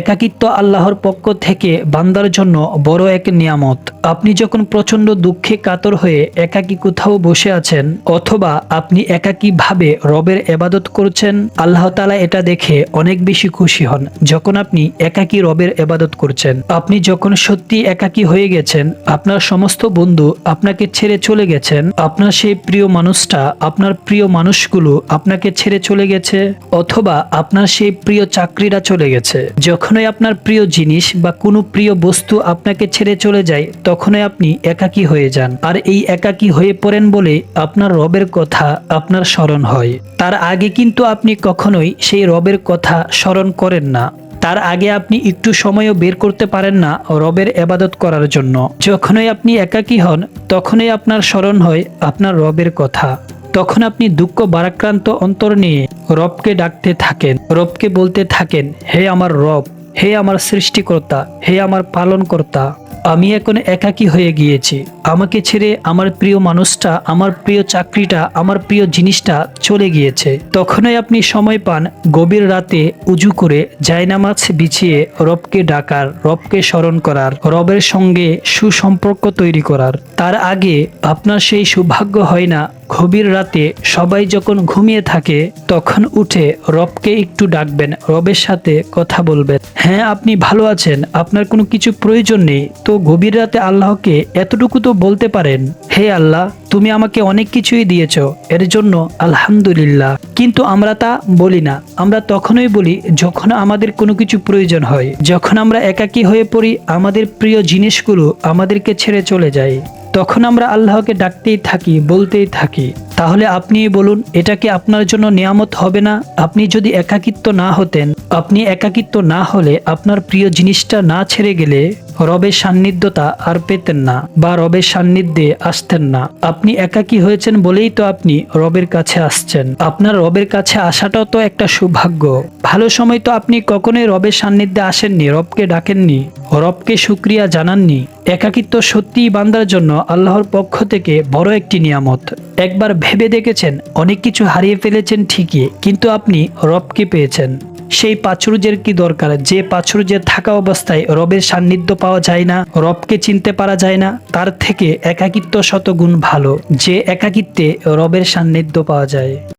একাকিত্ব আল্লাহর পক্ষ থেকে বান্দার জন্য বড় এক নিয়ামত। আপনি যখন প্রচণ্ড দুঃখে কাতর হয়ে একাকী কোথাও বসে আছেন, অথবা আপনি একাকী ভাবে রবের এবাদত করছেন, আল্লাহ তালা এটা দেখে অনেক বেশি খুশি হন যখন আপনি একাকী রবের এবাদত করছেন। আপনি যখন সত্যি একাকী হয়ে গেছেন, আপনার সমস্ত বন্ধু আপনাকে ছেড়ে চলে গেছেন, আপনার সেই প্রিয় মানুষটা, আপনার প্রিয় মানুষগুলো আপনাকে ছেড়ে চলে গেছে, অথবা আপনার সেই প্রিয় চাকরিরা চলে গেছে। যখনই আপনার প্রিয় জিনিস বা কোনো প্রিয় বস্তু আপনাকে ছেড়ে চলে যায়, তখনই আপনি একাকী হয়ে যান। আর এই একাকী হয়ে পড়েন বলে আপনার রবের কথা আপনার স্মরণ হয়। তার আগে কিন্তু আপনি কখনোই সেই রবের কথা স্মরণ করেন না। তার আগে আপনি একটু সময়ও বের করতে পারেন না রবের এবাদত করার জন্য। যখনই আপনি একাকী হন, তখনই আপনার স্মরণ হয় আপনার রবের কথা। তখন আপনি দুঃখ বারাক্রান্ত অন্তর নিয়ে রবকে ডাকতে থাকেন, রবকে বলতে থাকেন, হে আমার রব হে আমার সৃষ্টিকর্তা, হে আমার পালনকর্তা, আমি এখন একাকী হয়ে গিয়েছি। আমাকে ছেড়ে আমার প্রিয় মানুষটা, আমার প্রিয় চাকরিটা, আমার প্রিয় জিনিসটা চলে গিয়েছে। তখনই আপনি সময় পান গভীর রাতে উজু করে জায়নামাজ বিছিয়ে রবকে ডাকার, রবকে স্মরণ করার, রবের সঙ্গে সুসম্পর্ক তৈরি করার। তার আগে আপনার সেই সৌভাগ্য হয় না গভীর রাতে সবাই যখন ঘুমিয়ে থাকে, তখন উঠে রবকে একটু ডাকবেন, রবের সাথে কথা বলবেন। হ্যাঁ আপনি ভালো আছেন, আপনার কোনো কিছু প্রয়োজন নেই, তো গভীর রাতে আল্লাহকে এতটুকু তো বলতে পারেন? হে আল্লাহ, তুমি আমাকে অনেক কিছুই দিয়েছ, এর জন্য আলহামদুলিল্লাহ। কিন্তু আমরা তা বলি না। আমরা তখনই বলি যখন আমাদের কোনো কিছু প্রয়োজন হয়। যখন আমরা একাকী হয়ে পড়ি, আমাদের প্রিয় জিনিসগুলো আমাদেরকে ছেড়ে চলে যায়। তখন আমরা আল্লাহকে ডাকতেই থাকি, বলতেই থাকি। তাহলে আপনি বলুন, এটা কি আপনার জন্য নিয়ামত হবে না? আপনি যদি একাকিত্ব না হতেন, আপনি একাকিত্ব না হলে আপনার প্রিয় জিনিসটা না ছেড়ে গেলে রবের সান্নিধ্যতা আর পেতেন না বা রবের সান্নিধ্যে আসতেন না। আপনি একাকী হয়েছেন বলেই তো আপনি রবের কাছে আসছেন। আপনার রবের কাছে আসাটাও তো একটা সৌভাগ্য। ভালো সময় তো আপনি কখনোই রবের সান্নিধ্যে আসেননি, রবকে ডাকেননি, রবকে সুক্রিয়া জানাননি। একাকিত্ব সত্যিই বান্দার জন্য আল্লাহর পক্ষ থেকে বড় একটি নিয়ামত। একবার ভেবে দেখেছেন, অনেক কিছু হারিয়ে ফেলেছেন ঠিকই, কিন্তু আপনি রবকে পেয়েছেন। সেই পাচরুজের কি দরকার? যে পাচরুজের থাকা অবস্থায় রবের সান্নিধ্য পাওয়া যায় না, রবকে চিনতে পারা যায় না, তার থেকে একাকিত্ব শতগুণ ভালো, যে একাকিত্বে রবের সান্নিধ্য পাওয়া যায়।